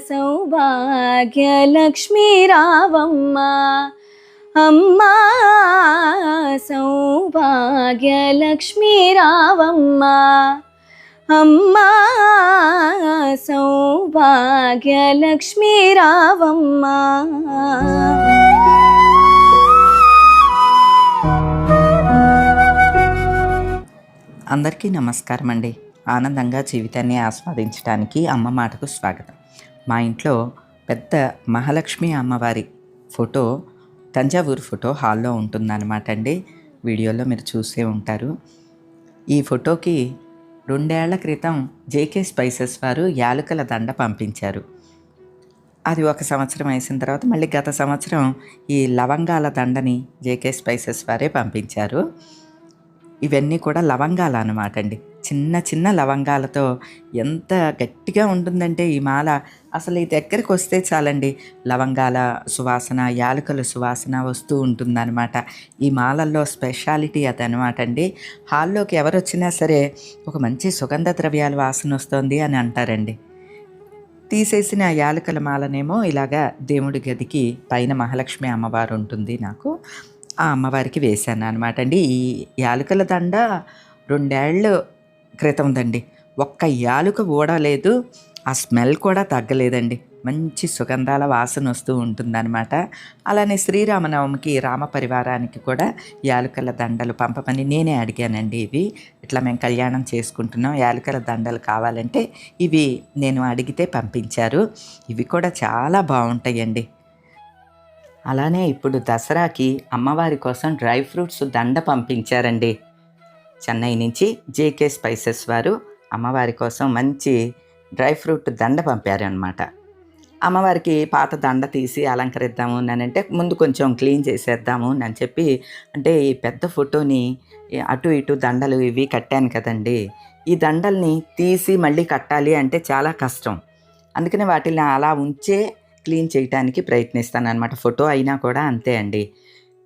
సౌభాగ్యలక్ష్మీ రావమ్మ అమ్మా సౌభాగ్యలక్ష్మీ రావమ్మ అమ్మా సౌభాగ్యలక్ష్మీ రావమ్మ అందరికీ నమస్కారం అండి ఆనందంగా జీవితాన్ని ఆస్వాదించడానికి అమ్మ మాటకు స్వాగతం. మా ఇంట్లో పెద్ద మహాలక్ష్మి అమ్మవారి ఫోటో తంజావూరు ఫోటో హాల్లో ఉంటుందన్నమాట అండి. వీడియోలో మీరు చూసే ఉంటారు. ఈ ఫోటోకి రెండేళ్ళ క్రితం జేకే స్పైసెస్ వారు యాలకుల దండ పంపించారు. అది ఒక సంవత్సరం వేసిన తర్వాత మళ్ళీ గత సంవత్సరం ఈ లవంగాల దండని జేకే స్పైసెస్ వారే పంపించారు. ఇవన్నీ కూడా లవంగాలు అనమాట అండి. చిన్న చిన్న లవంగాలతో ఎంత గట్టిగా ఉంటుందంటే ఈ మాల. అసలు ఈ దగ్గరికి వస్తే చాలండి లవంగాల సువాసన యాలకుల సువాసన వస్తూ ఉంటుందన్నమాట. ఈ మాలల్లో స్పెషాలిటీ అదనమాట అండి. హాల్లోకి ఎవరు వచ్చినా సరే ఒక మంచి సుగంధ ద్రవ్యాల వాసన వస్తుంది అని అంటారండి. తీసేసిన యాలకుల మాలనేమో ఇలాగా దేవుడి గదికి పైన మహాలక్ష్మి అమ్మవారు ఉంటుంది నాకు. ఆ అమ్మవారికి వేశాను అనమాట అండి. ఈ యాలకుల దండ రెండేళ్ళు క్రితం దండి. ఒక్క యాలుక ఊడలేదు ఆ స్మెల్ కూడా తగ్గలేదండి. మంచి సుగంధాల వాసన వస్తూ ఉంటుందన్నమాట. అలానే శ్రీరామనవమికి రామ పరివారానికి కూడా యాలకల దండలు పంపమని నేనే అడిగానండి ఇవి. ఇట్లా మేము కళ్యాణం చేసుకుంటున్నాం యాలకల దండలు కావాలంటే ఇవి నేను అడిగితే పంపించారు. ఇవి కూడా చాలా బాగుంటాయండి. అలానే ఇప్పుడు దసరాకి అమ్మవారి కోసం డ్రై ఫ్రూట్స్ దండ పంపించారండి. చెన్నై నుంచి జేకే స్పైసెస్ వారు అమ్మవారి కోసం మంచి డ్రై ఫ్రూట్ దండ పంపారనమాట అమ్మవారికి పాత దండ తీసి అలంకరిద్దాము అని అంటే ముందు కొంచెం క్లీన్ చేసేద్దాము అని చెప్పి అంటే ఈ పెద్ద ఫోటోని అటు ఇటు దండలు ఇవి కట్టాను కదండి. ఈ దండల్ని తీసి మళ్ళీ కట్టాలి అంటే చాలా కష్టం. అందుకని వాటిని అలా ఉంచే క్లీన్ చేయడానికి ప్రయత్నిస్తాను అనమాట ఫోటో అయినా కూడా అంతే అండి.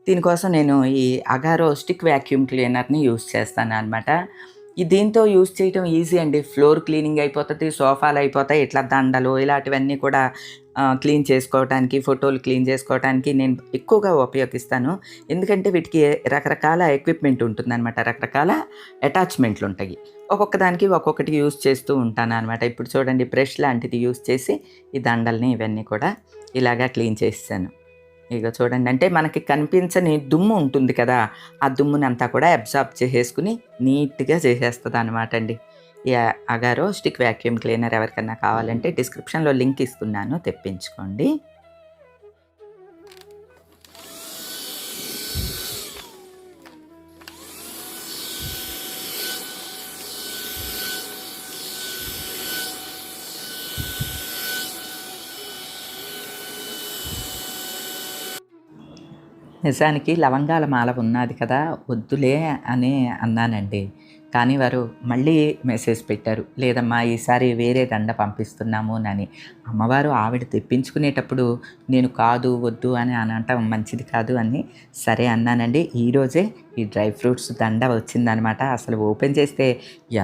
దీనికోసం నేను ఈ అగారో స్టిక్ వ్యాక్యూమ్ క్లీనర్ని యూస్ చేస్తాను అనమాట దీంతో యూస్ చేయటం ఈజీ అండి. ఫ్లోర్ క్లీనింగ్ అయిపోతుంది సోఫాలు అయిపోతాయి ఇట్లా దండలు ఇలాంటివన్నీ కూడా క్లీన్ చేసుకోవడానికి ఫోటోలు క్లీన్ చేసుకోవడానికి నేను ఎక్కువగా ఉపయోగిస్తాను. ఎందుకంటే వీటికి రకరకాల ఎక్విప్మెంట్ ఉంటుందన్నమాట. రకరకాల అటాచ్మెంట్లు ఉంటాయి. ఒక్కొక్క దానికి ఒక్కొక్కటి యూస్ చేస్తూ ఉంటాను అనమాట ఇప్పుడు చూడండి బ్రష్ లాంటిది యూస్ చేసి ఈ దండల్ని ఇవన్నీ కూడా ఇలాగా క్లీన్ చేస్తాను. ఇక చూడండి. అంటే మనకి కనిపించని దుమ్ము ఉంటుంది కదా ఆ దుమ్ముని అంతా కూడా అబ్జార్బ్ చేసేసుకుని నీట్గా చేసేస్తుంది అనమాట అండి. ఈ అగారో స్టిక్ వ్యాక్యూమ్ క్లీనర్ ఎవరికన్నా కావాలంటే డిస్క్రిప్షన్లో లింక్ ఇస్తున్నాను తెప్పించుకోండి. నిజానికి లవంగాల మాల ఉన్నది కదా వద్దులే అని అన్నానండి. కానీ వారు మళ్ళీ మెసేజ్ పెట్టారు. లేదమ్మా ఈసారి వేరే దండ పంపిస్తున్నాము అని అమ్మవారు ఆవిడ తెప్పించుకునేటప్పుడు నేను కాదు వద్దు అని అనటం మంచిది కాదు అని సరే అన్నానండి. ఈరోజే ఈ డ్రై ఫ్రూట్స్ దండ వచ్చిందనమాట. అసలు ఓపెన్ చేస్తే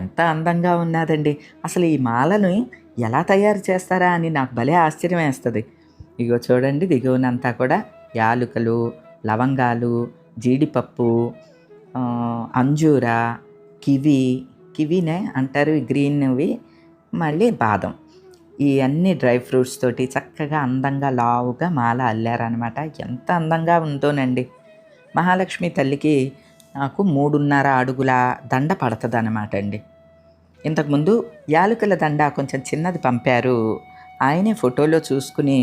ఎంత అందంగా ఉన్నదండి. అసలు ఈ మాలను ఎలా తయారు చేస్తారా అని నాకు భలే ఆశ్చర్యం వేస్తుంది. ఇగో చూడండి దిగువనంతా కూడా యాలుకలు లవంగాలు జీడిపప్పు అంజూర కివి కివినే అంటారు గ్రీన్వి మళ్ళీ బాదం. ఈ అన్ని డ్రై ఫ్రూట్స్ తోటి చక్కగా అందంగా లావుగా మాల అల్లారనమాట ఎంత అందంగా ఉందోనండి. మహాలక్ష్మి తల్లికి నాకు మూడున్నర అడుగుల దండ పడుతుంది అనమాట అండి ఇంతకుముందు యాలకుల దండ కొంచెం చిన్నది పంపారు. ఆయనే ఫోటోలో చూసుకుని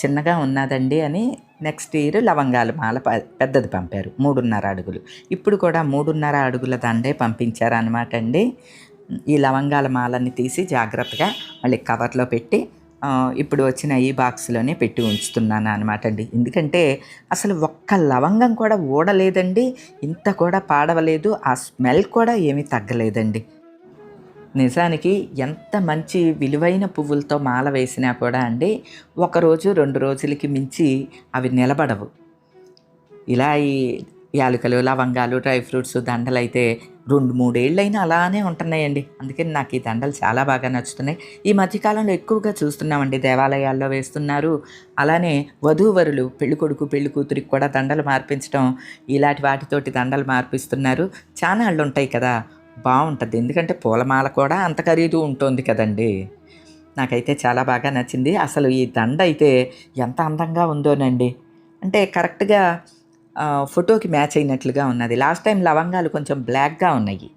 చిన్నగా ఉన్నదండి అని నెక్స్ట్ ఇయర్ లవంగాల మాల ప- పెద్దది పంపారు మూడున్నర అడుగులు. ఇప్పుడు కూడా మూడున్నర అడుగుల దండే పంపించారు అనమాట అండి. ఈ లవంగాల మాలని తీసి జాగ్రత్తగా మళ్ళీ కవర్లో పెట్టి ఇప్పుడు వచ్చిన ఈ బాక్స్లోనే పెట్టి ఉంచుతున్నాను అనమాట అండి. ఎందుకంటే అసలు ఒక్క లవంగం కూడా ఊడలేదండి. ఇంత కూడా పాడవలేదు. ఆ స్మెల్ కూడా ఏమీ తగ్గలేదండి. నిజానికి ఎంత మంచి విలువైన పువ్వులతో మాల వేసినా కూడా అండి ఒకరోజు రెండు రోజులకి మించి అవి నిలబడవు. ఇలా ఈ యాలకులు లవంగాలు డ్రై ఫ్రూట్స్ దండలు అయితే రెండు మూడేళ్ళైనా అలానే ఉంటున్నాయండి. అందుకని నాకు ఈ దండలు చాలా బాగా నచ్చుతున్నాయి. ఈ మధ్యకాలంలో ఎక్కువగా చూస్తున్నామండి దేవాలయాల్లో వేస్తున్నారు. అలానే వధూవరులు పెళ్ళి కొడుకు పెళ్ళి కూతురికి కూడా దండలు మార్పించడం ఇలాంటి వాటితోటి దండలు మార్పిస్తున్నారు. చానాళ్ళు ఉంటాయి కదా బాగుంటుంది ఎందుకంటే పూలమాల కూడా అంత ఖరీదు ఉంటుంది కదండి. నాకైతే చాలా బాగా నచ్చింది. అసలు ఈ దండ అయితే ఎంత అందంగా ఉందోనండి. అంటే కరెక్ట్గా ఫోటోకి మ్యాచ్ అయినట్లుగా ఉన్నది. లాస్ట్ టైం లవంగాలు కొంచెం బ్లాక్గా ఉన్నాయి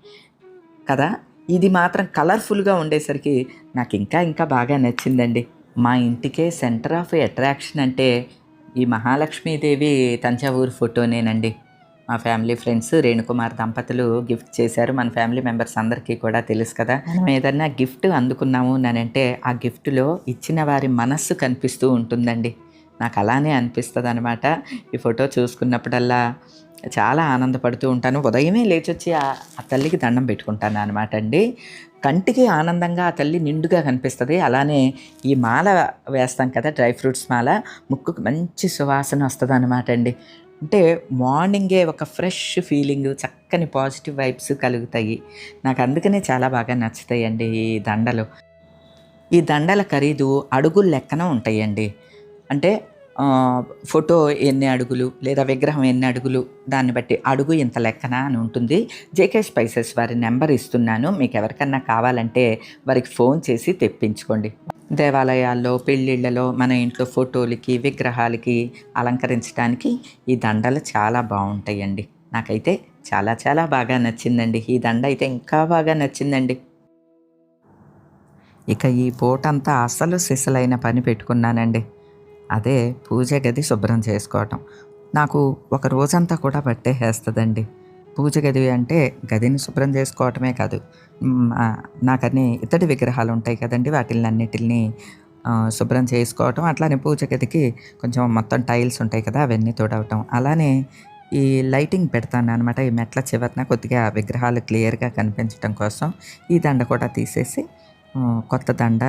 కదా. ఇది మాత్రం కలర్ఫుల్గా ఉండేసరికి నాకు ఇంకా ఇంకా బాగా నచ్చిందండి. మా ఇంటికే సెంటర్ ఆఫ్ అట్రాక్షన్ అంటే ఈ మహాలక్ష్మీదేవి తంజావూరు ఫోటోనేనండి. మా ఫ్యామిలీ ఫ్రెండ్స్ రేణుకుమార్ దంపతులు గిఫ్ట్ చేశారు. మన ఫ్యామిలీ మెంబర్స్ అందరికీ కూడా తెలుసు కదా. మనం ఏదన్నా గిఫ్ట్ అందుకున్నాము అంటే ఆ గిఫ్ట్లో ఇచ్చిన వారి మనస్సు కనిపిస్తూ ఉంటుందండి. నాకు అలానే అనిపిస్తుంది అనమాట ఈ ఫోటో చూసుకున్నప్పుడల్లా చాలా ఆనందపడుతూ ఉంటాను. ఉదయమే లేచొచ్చి ఆ ఆ తల్లికి దండం పెట్టుకుంటాను అనమాట అండి. కంటికి ఆనందంగా ఆ తల్లి నిండుగా కనిపిస్తుంది. అలానే ఈ మాల వేస్తాం కదా డ్రై ఫ్రూట్స్ మాల. ముక్కుకు మంచి సువాసన వస్తుంది అనమాట అండి. అంటే మార్నింగే ఒక ఫ్రెష్ ఫీలింగ్ చక్కని పాజిటివ్ వైబ్స్ కలుగుతాయి. నాకు అందుకనే చాలా బాగా నచ్చుతాయండి ఈ దండలు. ఈ దండల ఖరీదు అడుగుల లెక్కన ఉంటాయండి. అంటే ఫోటో ఎన్ని అడుగులు లేదా విగ్రహం ఎన్ని అడుగులు దాన్ని బట్టి అడుగు ఇంత లెక్కన అని ఉంటుంది. జేకే స్పైసెస్ వారి నెంబర్ ఇస్తున్నాను. మీకు ఎవరికన్నా కావాలంటే వారికి ఫోన్ చేసి తెప్పించుకోండి. దేవాలయాల్లో పెళ్ళిళ్ళలో మన ఇంట్లో ఫోటోలకి విగ్రహాలకి అలంకరించడానికి ఈ దండలు చాలా బాగుంటాయండి. నాకైతే చాలా చాలా బాగా నచ్చిందండి. ఈ దండ అయితే ఇంకా బాగా నచ్చిందండి. ఇక ఈ పూటంతా అసలు సిసలైన పని పెట్టుకున్నానండి. అదే పూజ గది శుభ్రం చేసుకోవటం. నాకు ఒక రోజంతా కూడా పట్టేసేస్తుందండి. పూజ గది అంటే గదిని శుభ్రం చేసుకోవటమే కాదు. నాకన్ని నాకన్నీ ఇతడి విగ్రహాలు ఉంటాయి కదండి వాటిని అన్నిటిని శుభ్రం చేసుకోవటం అట్లానే పూజ గదికి కొంచెం మొత్తం టైల్స్ ఉంటాయి కదా అవన్నీ తోడవటం. అలానే ఈ లైటింగ్ పెడతాను అనమాట ఈ మెట్ల చివరిన కొద్దిగా విగ్రహాలు క్లియర్గా కనిపించడం కోసం. ఈ దండ కూడా తీసేసి కొత్త దండ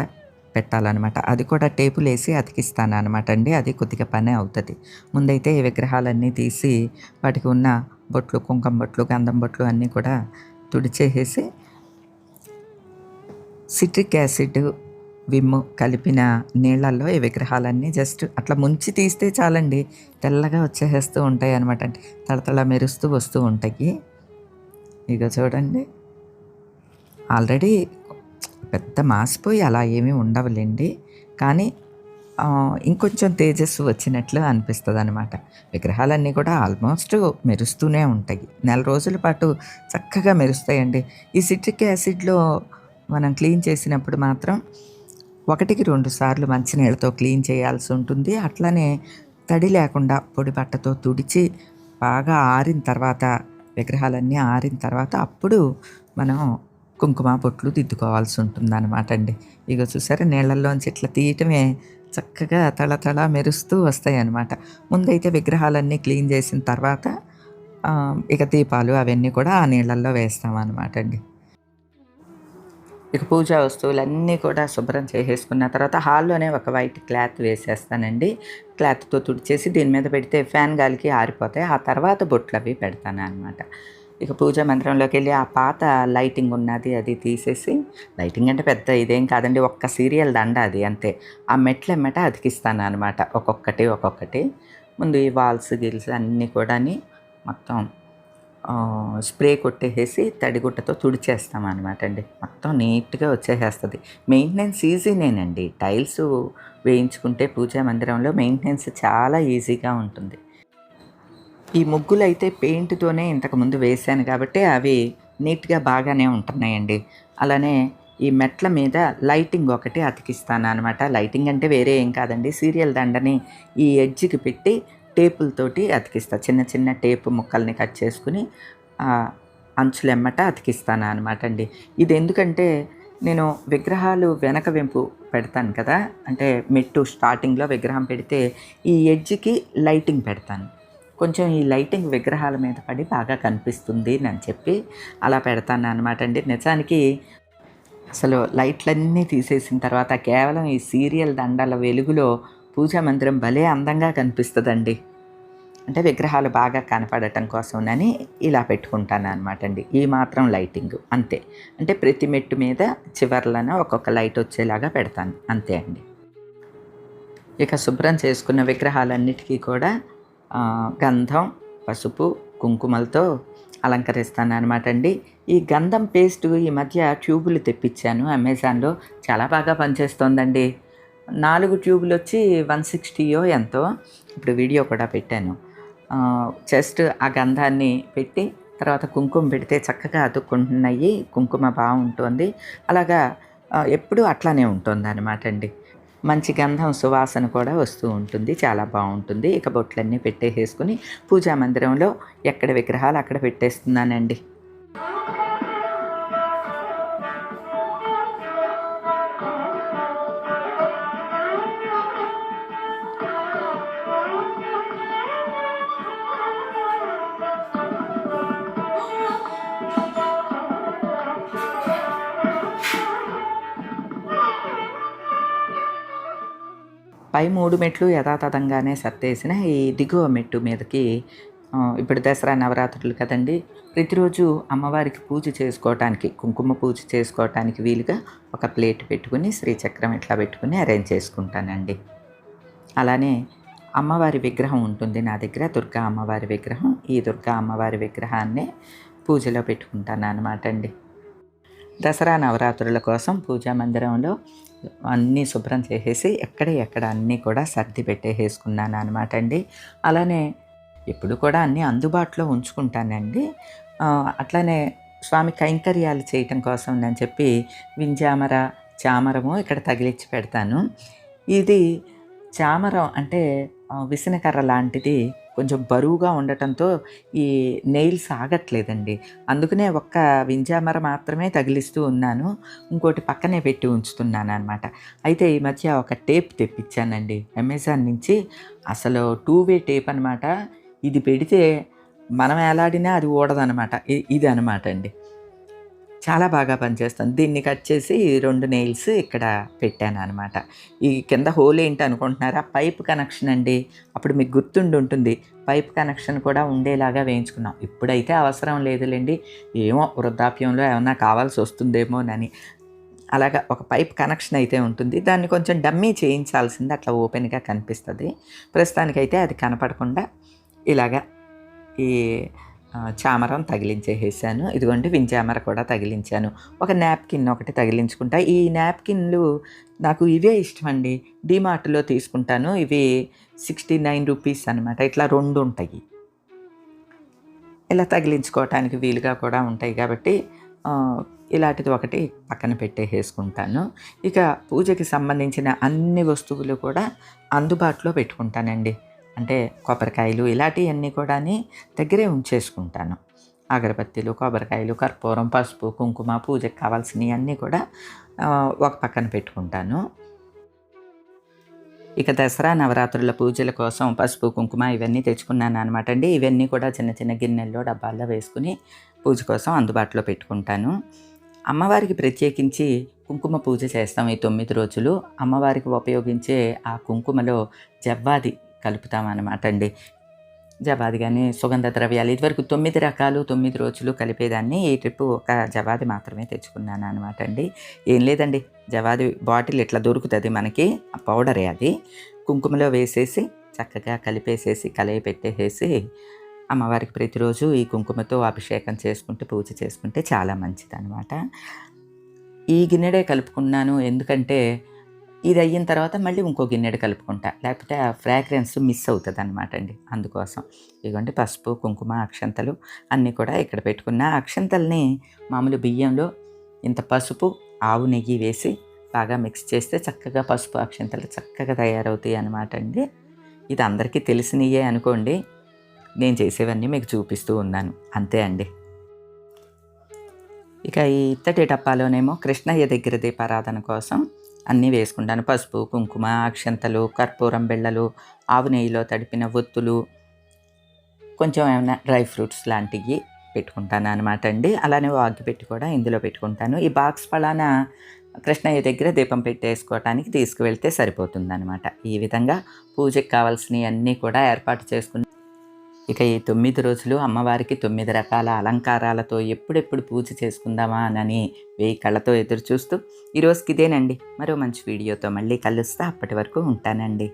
పెట్టాలన్నమాట. అది కూడా టేపులు వేసి అతికిస్తాను అనమాట అండి అది కొద్దిగా పనే అవుతుంది. ముందైతే ఈ విగ్రహాలన్నీ తీసి వాటికి ఉన్న బొట్లు కుంకుమ బొట్లు గంధం బొట్లు అన్నీ కూడా తుడిచేసేసి సిట్రిక్ యాసిడ్ విమ్ కలిపిన నీళ్ళల్లో ఈ విగ్రహాలన్నీ జస్ట్ అట్లా ముంచి తీస్తే చాలండి. తెల్లగా వచ్చేసేస్తూ ఉంటాయి అనమాట అంటే తడతడ మెరుస్తూ వస్తూ ఉంటాయి. ఇక చూడండి. ఆల్రెడీ పెద్ద మాసిపోయి అలా ఏమీ ఉండవులేండి. కానీ ఇంకొంచెం తేజస్సు వచ్చినట్లు అనిపిస్తుంది అనమాట విగ్రహాలన్నీ కూడా ఆల్మోస్ట్ మెరుస్తూనే ఉంటాయి. నెల రోజుల పాటు చక్కగా మెరుస్తాయండి. ఈ సిట్రిక్ యాసిడ్లో మనం క్లీన్ చేసినప్పుడు మాత్రం ఒకటికి రెండు సార్లు మంచినీళ్ళతో క్లీన్ చేయాల్సి ఉంటుంది. అట్లనే తడి లేకుండా పొడి బట్టతో తుడిచి బాగా ఆరిన తర్వాత విగ్రహాలన్నీ ఆరిన తర్వాత అప్పుడు మనం కుంకుమ బొట్లు దిద్దుకోవాల్సి ఉంటుంది అనమాట అండి. ఇక చూసారా నీళ్ళల్లోంచి ఇట్లా తీయటమే చక్కగా తళతళ మెరుస్తూ వస్తాయి అన్నమాట ముందైతే విగ్రహాలన్నీ క్లీన్ చేసిన తర్వాత ఇక దీపాలు అవన్నీ కూడా ఆ నీళ్ళల్లో వేస్తాం అనమాట అండి. ఇక పూజా వస్తువులన్నీ కూడా శుభ్రం చేసేసుకున్న తర్వాత హాల్లోనే ఒక వైట్ క్లాత్ వేసేస్తానండి. క్లాత్తో తుడిచేసి దీని మీద పెడితే ఫ్యాన్ గాలికి ఆరిపోతాయి. ఆ తర్వాత బొట్లు అవి పెడతాను అనమాట ఇక పూజా మందిరంలోకి వెళ్ళి ఆ పాత లైటింగ్ ఉన్నది అది తీసేసి లైటింగ్ అంటే పెద్ద ఇదేం కాదండి ఒక్క సీరియల్ దండ అది అంతే. ఆ మెట్ల మెట అతికిస్తాను అనమాట ఒక్కొక్కటి ఒక్కొక్కటి. ముందు ఈ వాల్స్ గిల్స్ అన్నీ కూడాని మొత్తం స్ప్రే కొట్టేసేసి తడిగుట్టతో తుడిచేస్తాం అనమాట అండి. మొత్తం నీట్గా వచ్చేసేస్తుంది. మెయింటెనెన్స్ ఈజీనేనండి. టైల్స్ వేయించుకుంటే పూజా మందిరంలో మెయింటెనెన్స్ చాలా ఈజీగా ఉంటుంది. ఈ ముగ్గులు అయితే పెయింట్తోనే ఇంతకుముందు వేశాను కాబట్టి అవి నీట్గా బాగానే ఉంటున్నాయండి. అలానే ఈ మెట్ల మీద లైటింగ్ ఒకటి అతికిస్తాను అనమాట లైటింగ్ అంటే వేరే ఏం కాదండి. సీరియల్ దండని ఈ ఎడ్జ్కి పెట్టి టేపులతోటి అతికిస్తా. చిన్న చిన్న టేపు ముక్కల్ని కట్ చేసుకుని ఆ అంచులెమ్మట అతికిస్తాను అనమాట అండి. ఇది ఎందుకంటే నేను విగ్రహాలు వెనక వెంపు పెడతాను కదా అంటే మెట్టు స్టార్టింగ్లో విగ్రహం పెడితే ఈ ఎడ్జ్కి లైటింగ్ పెడతాను. కొంచెం ఈ లైటింగ్ విగ్రహాల మీద పడి బాగా కనిపిస్తుంది అని చెప్పి అలా పెడతాను అనమాట అండి. నిజానికి అసలు లైట్లన్నీ తీసేసిన తర్వాత కేవలం ఈ సీరియల్ దండాల వెలుగులో పూజా మందిరం భలే అందంగా కనిపిస్తుందండి. అంటే విగ్రహాలు బాగా కనపడటం కోసమని ఇలా పెట్టుకుంటాను అనమాట అండి. ఈ మాత్రం లైటింగ్ అంతే. అంటే ప్రతి మెట్టు మీద చివర్లన ఒక్కొక్క లైట్ వచ్చేలాగా పెడతాను. అంతే అండి. ఇక శుభ్రం చేసుకున్న విగ్రహాలన్నిటికీ కూడా గంధం పసుపు కుంకుమలతో అలంకరిస్తాను అనమాట అండి. ఈ గంధం పేస్ట్ ఈ మధ్య ట్యూబులు తెప్పించాను. అమెజాన్లో చాలా బాగా పనిచేస్తోందండి. నాలుగు ట్యూబులు వచ్చి వన్ సిక్స్టీయో ఎంతో. ఇప్పుడు వీడియో కూడా పెట్టాను. జస్ట్ ఆ గంధాన్ని పెట్టి తర్వాత కుంకుమ పెడితే చక్కగా అతుక్కుంటున్నాయి. కుంకుమ బాగుంటుంది. అలాగా ఎప్పుడూ అట్లానే ఉంటుంది అనమాట అండి. మంచి గంధం సువాసన కూడా వస్తూ ఉంటుంది. చాలా బాగుంటుంది. ఇక బొట్లన్నీ పెట్టేసేసుకుని పూజా మందిరంలో ఎక్కడ విగ్రహాలు అక్కడ పెట్టేస్తున్నానండి. పై మూడు మెట్లు యథాతథంగానే సర్దేసిన ఈ దిగువ మెట్టు మీదకి ఇప్పుడు దసరా నవరాత్రులు కదండి. ప్రతిరోజు అమ్మవారికి పూజ చేసుకోవటానికి కుంకుమ పూజ చేసుకోవటానికి వీలుగా ఒక ప్లేట్ పెట్టుకుని శ్రీచక్రం ఇట్లా పెట్టుకుని అరేంజ్ చేసుకుంటానండి. అలానే అమ్మవారి విగ్రహం ఉంటుంది నా దగ్గర దుర్గా అమ్మవారి విగ్రహం. ఈ దుర్గా అమ్మవారి విగ్రహాన్నే పూజలో పెట్టుకుంటాను అనమాట అండి. దసరా నవరాత్రుల కోసం పూజా మందిరంలో అన్నీ శుభ్రం చేసేసి ఎక్కడ ఎక్కడ అన్నీ కూడా సర్ది పెట్టేసుకున్నాను అనమాట అండి. అలానే ఎప్పుడు కూడా అన్నీ అందుబాటులో ఉంచుకుంటానండి. అట్లానే స్వామి కైంకర్యాలు చేయటం కోసం అని చెప్పి వింజామర చామరము ఇక్కడ తగిలిచ్చి పెడతాను. ఇది చామరం అంటే విసనకర్ర లాంటిది కొంచెం బరువుగా ఉండటంతో ఈ నెయిల్స్ ఆగట్లేదండి. అందుకనే ఒక్క వింజామర మాత్రమే తగిలిస్తూ ఉన్నాను. ఇంకోటి పక్కనే పెట్టి ఉంచుతున్నాను అనమాట అయితే ఈ మధ్య ఒక టేప్ తెప్పించానండి. అమెజాన్ నుంచి అసలు టూ వే టేప్ అనమాట ఇది పెడితే మనం ఎలాడినా అది ఊడదనమాట ఇ- ఇది అనమాట అండి. చాలా బాగా పనిచేస్తుంది దీన్ని కట్ చేసి రెండు నెయిల్స్ ఇక్కడ పెట్టాను అనమాట ఈ కింద హోల్ ఏంటి అనుకుంటున్నారా? పైప్ కనెక్షన్ అండి. అప్పుడు మీకు గుర్తుండి ఉంటుంది. పైప్ కనెక్షన్ కూడా ఉండేలాగా వేయించుకున్నాం. ఇప్పుడైతే అవసరం లేదులేండి. ఏమో వృద్ధాప్యంలో ఏమన్నా కావాల్సి వస్తుందేమోనని. అలాగా ఒక పైప్ కనెక్షన్ అయితే ఉంటుంది. దాన్ని కొంచెం డమ్మీ చేయించాల్సింది అట్లా ఓపెన్గా కనిపిస్తుంది. ప్రస్తుతానికైతే అది కనపడకుండా ఇలాగా ఈ చామరం తగిలించేసేసాను. ఇదిగోండి వించామర కూడా తగిలించాను. ఒక నాప్కిన్ ఒకటి తగిలించుకుంటా. ఈ నాప్కిన్లు నాకు ఇవే ఇష్టం అండి డిమార్ట్లో తీసుకుంటాను. ఇవి సిక్స్టీ నైన్ రూపీస్ అనమాట ఇట్లా రెండు ఉంటాయి. ఇలా తగిలించుకోవటానికి వీలుగా కూడా ఉంటాయి కాబట్టి ఇలాంటిది ఒకటి పక్కన పెట్టేసుకుంటాను ఇక పూజకి సంబంధించిన అన్ని వస్తువులు కూడా అందుబాటులో పెట్టుకుంటానండి. అంటే కొబ్బరికాయలు ఇలాంటివన్నీ కూడా దగ్గరే ఉంచేసుకుంటాను. అగరబత్తీలు కొబ్బరికాయలు కర్పూరం పసుపు కుంకుమ పూజకి కావాల్సినవి అన్నీ కూడా ఒక పక్కన పెట్టుకుంటాను. ఇక దసరా నవరాత్రుల పూజల కోసం పసుపు కుంకుమ ఇవన్నీ తెచ్చుకున్నాను అనమాట అండి. ఇవన్నీ కూడా చిన్న చిన్న గిన్నెల్లో డబ్బాల్లో వేసుకుని పూజ కోసం అందుబాటులో పెట్టుకుంటాను. అమ్మవారికి ప్రత్యేకించి కుంకుమ పూజ చేస్తాం ఈ తొమ్మిది రోజులు. అమ్మవారికి ఉపయోగించే ఆ కుంకుమలో జవ్వాది కలుపుతాం అనమాట అండి జవాది కానీ సుగంధ ద్రవ్యాలు ఇదివరకు తొమ్మిది రకాలు తొమ్మిది రోజులు కలిపేదాన్ని. ఈ ట్రిప్ ఒక జవాది మాత్రమే తెచ్చుకున్నాను అనమాట అండి ఏం లేదండి. జవాది బాటిల్ ఇట్లా దొరుకుతుంది మనకి? పౌడరే అది. కుంకుమలో వేసేసి చక్కగా కలిపేసేసి కలయి పెట్టేసేసి అమ్మవారికి ప్రతిరోజు ఈ కుంకుమతో అభిషేకం చేసుకుంటే పూజ చేసుకుంటే చాలా మంచిది అనమాట ఈ గిన్నెడే కలుపుకున్నాను. ఎందుకంటే ఇది అయిన తర్వాత మళ్ళీ ఇంకో గిన్నెడు కలుపుకుంటా. లేకపోతే ఆ ఫ్రాగ్రెన్స్ మిస్ అవుతుంది అనమాట అండి. అందుకోసం ఇదిగోండి పసుపు కుంకుమ అక్షంతలు అన్నీ కూడా ఇక్కడ పెట్టుకున్న. అక్షంతల్ని మామూలు బియ్యంలో ఇంత పసుపు ఆవు నెయ్యి వేసి బాగా మిక్స్ చేస్తే చక్కగా పసుపు అక్షంతలు చక్కగా తయారవుతాయి అనమాట అండి. ఇది అందరికీ తెలిసినయే అనుకోండి. నేను చేసేవన్నీ మీకు చూపిస్తూ ఉన్నాను. అంతే అండి. ఇక ఈ ఇత్తటి డబ్బాలోనేమో కృష్ణయ్య దగ్గర దీపారాధన కోసం అన్నీ వేసుకుంటాను. పసుపు కుంకుమ అక్షంతలు కర్పూరం బిళ్ళలు ఆవు నెయ్యిలో తడిపిన ఒత్తులు కొంచెం ఏమైనా డ్రై ఫ్రూట్స్ లాంటివి పెట్టుకుంటాను అనమాట అండి. అలానే వాగి పెట్టి కూడా ఇందులో పెట్టుకుంటాను. ఈ బాక్స్ పలానా కృష్ణయ్య దగ్గర దీపం పెట్టేసుకోవటానికి తీసుకువెళ్తే సరిపోతుంది అనమాట ఈ విధంగా పూజకి కావాల్సినవి అన్నీ కూడా ఏర్పాటు చేసుకుని ఇక ఈ తొమ్మిది రోజులు అమ్మవారికి తొమ్మిది రకాల అలంకారాలతో ఎప్పుడెప్పుడు పూజ చేసుకుందామా అని వేయి కళ్ళతో ఎదురు చూస్తూ ఈ రోజుకి ఇదేనండి మరో మంచి వీడియోతో మళ్ళీ కలుస్తా అప్పటి వరకు ఉంటానండి.